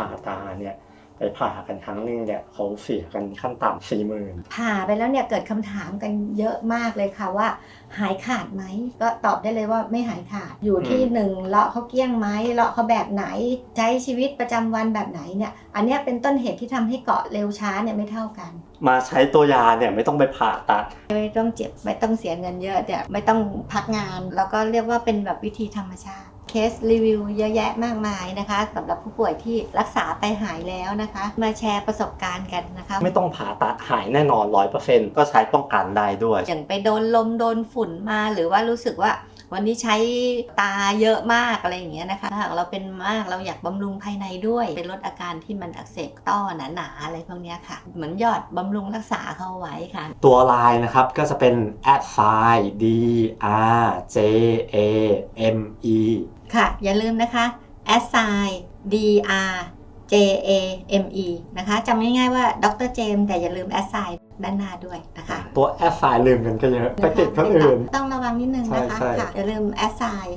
ผ่าตาเนี่ยไปผ่ากันครั้งหนึงเนี่ยเขาเสียกันขั้นต่ำสี่หมื่นผ่าไปแล้วเนี่ยเกิดคำถามกันเยอะมากเลยค่ะว่า หายขาดไหมก็ตอบได้เลยว่าไม่หายขาดอยู่ที่หนึ่งเลาะเขาเกลี้ยงไหมเลาะเขาแบบไหนใช้ชีวิตประจำวันแบบไหนเนี่ยอันเนี้ยเป็นต้นเหตุที่ทำให้เกาะเร็วช้าเนี่ยไม่เท่ากัน มาใช้ตัวยาเนี่ยไม่ต้องไปผ่าตัด ไม่ต้องเจ็บไม่ต้องเสียเงินเยอะเนี่ยไม่ต้องพักงาน แล้วก็เรียกว่าเป็นแบบวิธีธรรมชาติ เคสรีวิวเยอะแยะมากมายนะคะสำหรับผู้ป่วยที่รักษาไปหายแล้วนะคะ มาแชร์ประสบการณ์กันนะคะ ไม่ต้องผ่าตัดหายแน่นอนร้อยเปอร์เซ็นต์ก็ใช้ป้องกันได้ด้วย อย่างไปโดนลมโดนฝุ่นมาหรือว่ารู้สึกว่าวันนี้ใช้ตาเยอะมากอะไรอย่างเงี้ยนะคะถ้าหากเราเป็นมากเราอยากบำรุงภายในด้วย เป็นลดอาการที่มันอักเสบต้อหนาๆอะไรพวกเนี้ยค่ะ เหมือนหยอดบำรุงรักษาเข้าไว้ค่ะ ตัวลายนะครับก็จะเป็น at sign d r j a m e ค่ะ อย่าลืมนะคะ assign d r j a m e นะคะจำง่ายๆว่าดรเจมแต่อย่าลืม assign ด้านหน้าด้วยนะคะ ตัว at sign ลืมกันก็เยอะไปติดคนอื่น ต้องระวังนิดนึงนะคะใช่ใช่ค่ะอย่าลืม assign